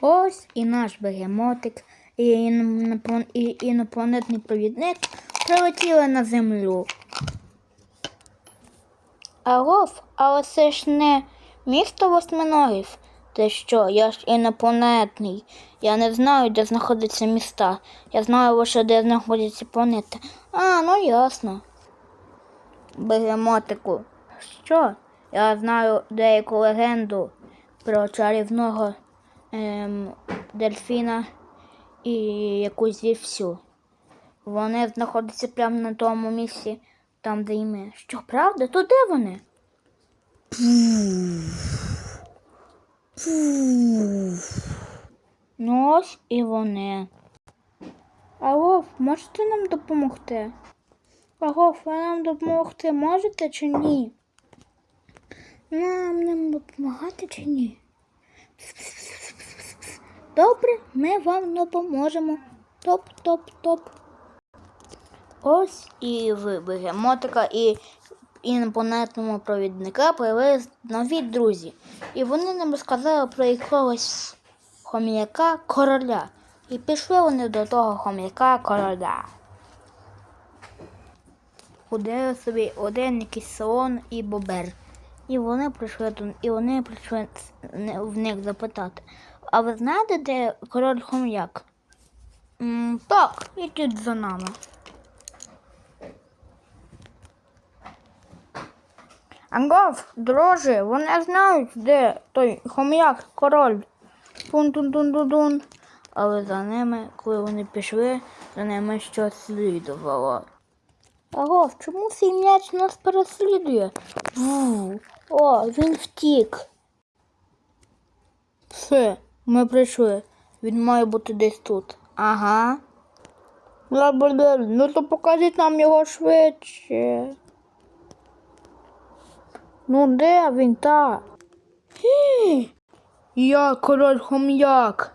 Ось і наш бегемотик, і, інопланетний провідник прилетіли на землю. Агов, але це ж не місто восьминогів. Ти що, я ж інопланетний. Я не знаю, де знаходяться міста. Я знаю лише, де знаходяться планети. А, ну ясно. Бегемотику. Що? Я знаю деяку легенду про чарівного ем, дельфіна і якусь вівсю. Вони знаходяться прямо на тому місці, там, де і ми. Що, правда? То де вони? Ну ось і вони. Агов, можете нам допомогти? Агов, ви нам допомогти можете чи ні? Нам нам допомагати чи ні? Добре, ми вам допоможемо. Топ-топ-топ. Ось і в бегемотика і інопланетному провідника появились нові друзі. І вони нам розказали про якогось хом'яка короля. І пішли вони до того хом'яка короля. Ходили собі один якийсь слон і бобер. І вони прийшли і вони прийшли в них запитати. А ви знаєте, де король хом'як? «М, Так, ідіть за нами. Ангов, друже, вони знають, де той хом'як, король. Тун-тун-тун-тун-тун. Але за ними, коли вони пішли, за ними щось слідувало. Агов, чому цей м'яч нас переслідує? Ву. О, він втік. Все, ми прийшли. Він має бути десь тут. Ага. Ну то покажіть нам його швидше. Ну де він та? Гі! Я король хом'як.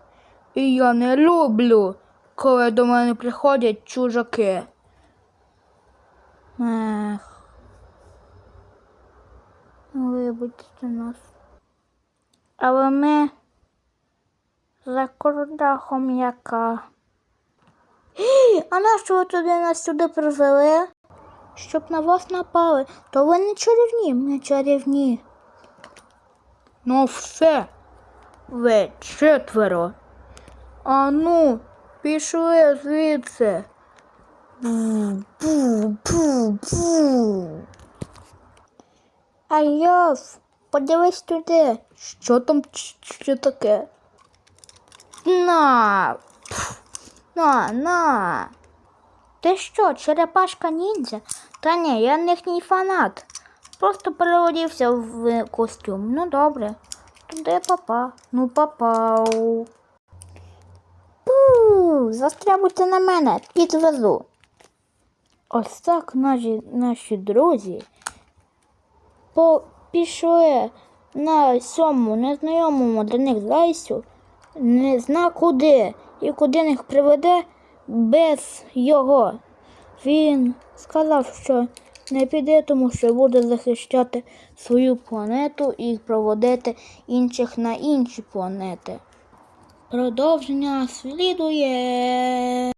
І я не люблю, коли до мене приходять чужаки. Ех. Вибачте нас. Але ми за короля хом'яка. А нащо ви туди нас сюди привели? Щоб на вас напали, то ви не чарівні, ми чарівні. Ну все, ви четверо. А ну, пішли звідси. Пу-пу-пу-пу. Айов, подивись туди. Що там що таке? На. Пф. На, на. Ти що, черепашка ніндзя? Та ні, я їхній фанат. Просто переодівся в костюм. Ну добре. Туди папа. Ну попав. Пу, застрябуйте на мене, підвезу. Ось так наші, наші друзі пішли на сьому незнайомому для них зайцю, не зна куди і куди їх приведе без його. Він сказав, що не піде, тому що буде захищати свою планету і проводити інших на інші планети. Продовження слідує.